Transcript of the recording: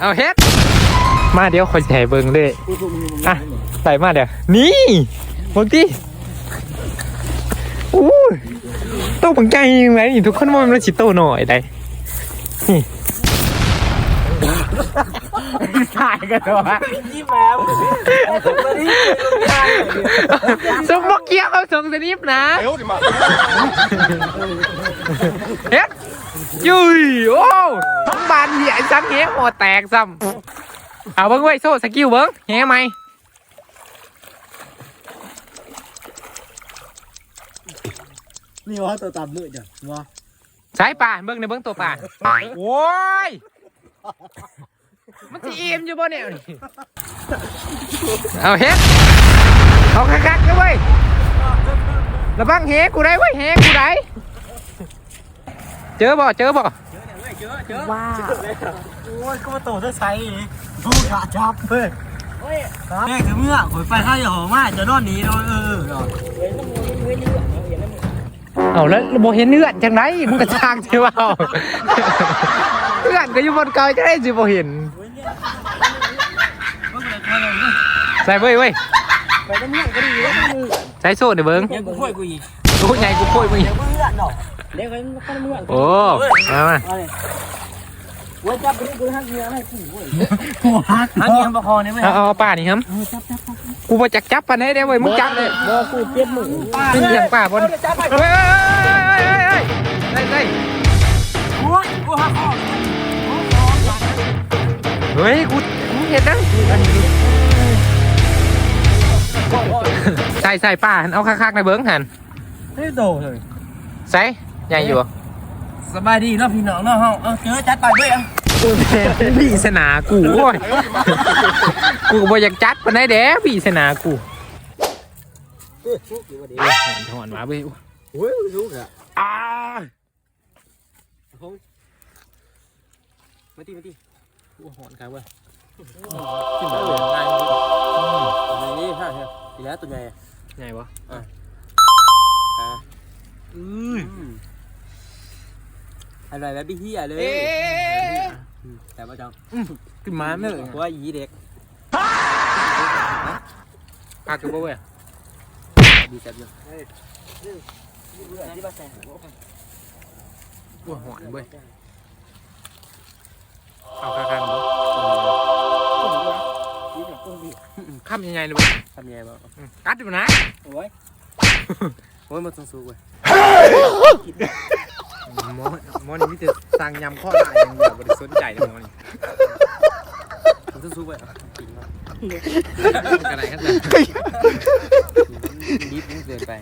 เอาเฮ็ด มาเดี๋ยวคอยแถเบิ่งเลยอะใส่มาเดี๋ยว นี่บางทีอู้ยโตบังใจไหมนี่ทุกคนว่ามันสิโตหน่อยได้นี่ถ่ายกันเหรอวะยิ้มแย้มมาดิงานสมบอกเกียร์เอาส่งสนิปนะ เฮ็ดยุยโอ้ทั้งบานเหี้ยซ้ำเหี้ยหัวแตกซ้ำเอาเบิ้งไว้โซ่สกิลเบิ้งเหี้ยไหมนี่ว่าตัวตามมือจ้ะว่าสายป่าเบิ้งในเบิ้งตัวป่าโอ้ยมันจะเอ็มอยู่บ่เนี่ยนี่เอาเฮ็ดเอาคักๆเลยเว้ยระวังเฮกูได้เว้ยเฮกูได้ เจอบ่เจอบ่ว้าโอ้ยก็มาโตได้ใส่ผู้ขาจับเพื่อนแม่คือเมื่อขอยไปข้าวอย่าหอมมากจะนอนหนีนอนเออเอาแล้วบ่เห็นเนื้อจังไรมึงกระชากใช่เปล่าเนื้อก็อยู่บนเกาจะได้สิบ่เห็นใส่เว้ยเว้ยไปน้ำเมื่อก็ดีแล้วมือใส่โซ่เดี๋ยวเบิ้งยังกูค่อยกูอีก โอ้ยใหญ่กูโป้ยมึงอีกเมื่อหนอเดี๋ยวเขาข้าวเมื่อโอ้มามาเว้ยจับไปกูหักเงี้ยให้กูเว้ยหัวหักหักเงี้ยประคองเนี่ยไหมเอาเอาป้านี่ครับกูบ่จักจับปานไหนเด้เว้ยมึงจับเลยบ่กูเจ็บมือเป็นเสียงป้าบนเฮ้ยเฮ้ยเฮ้ยเฮ้ยเฮ้ยโอ้ยกูหักคอเฮ้ยกูมึงเห็นนะใส่ใส่ป้าหันเอาคักๆในเบิ้งหัน ไม่โตเลยใส่ใหญ่อยู่สบายดีเนาะพี่น้องเนาะเฮาเอาเจอจัดไปด้วยอะกูแทนพี่สนากูโอ้ยกูก็บ่อยากจัดปานไหนเด้พี่สนากูถอนมาเว้ยโอ้ยรู้อะอ่ามาตีมาตีกูหอนครับเว้ยขึ้นมาเลยง่ายนี่ใช่ใช่ดีแล้วตัวใหญ่ใหญ่ปะอะ อือ อ ร่อยแบบพี่เฮียเลยเอ๊ะแต่ว่าจังขึ้นมาไม่เลยเพราะว่ายีเด็กปากกูบ่เว้ยดีจัดเลยที่บ้านแซงกูหอนเว้ยเอาคากันบ่ข้ามยังไงเลยเว้ยทำยังไงบ้างอืมกัดอยู่นะโอ้ยโอ้ยมันต้องสู้เว้ย หมอหมอนี่มีแต่สั่งยำข้อได้อย่างเดียวบ่ได้สนใจเลยหมอนี่มันต้องสู้เว้ยจริงมากกระไรกันจ้ะดิบนี่เกินไป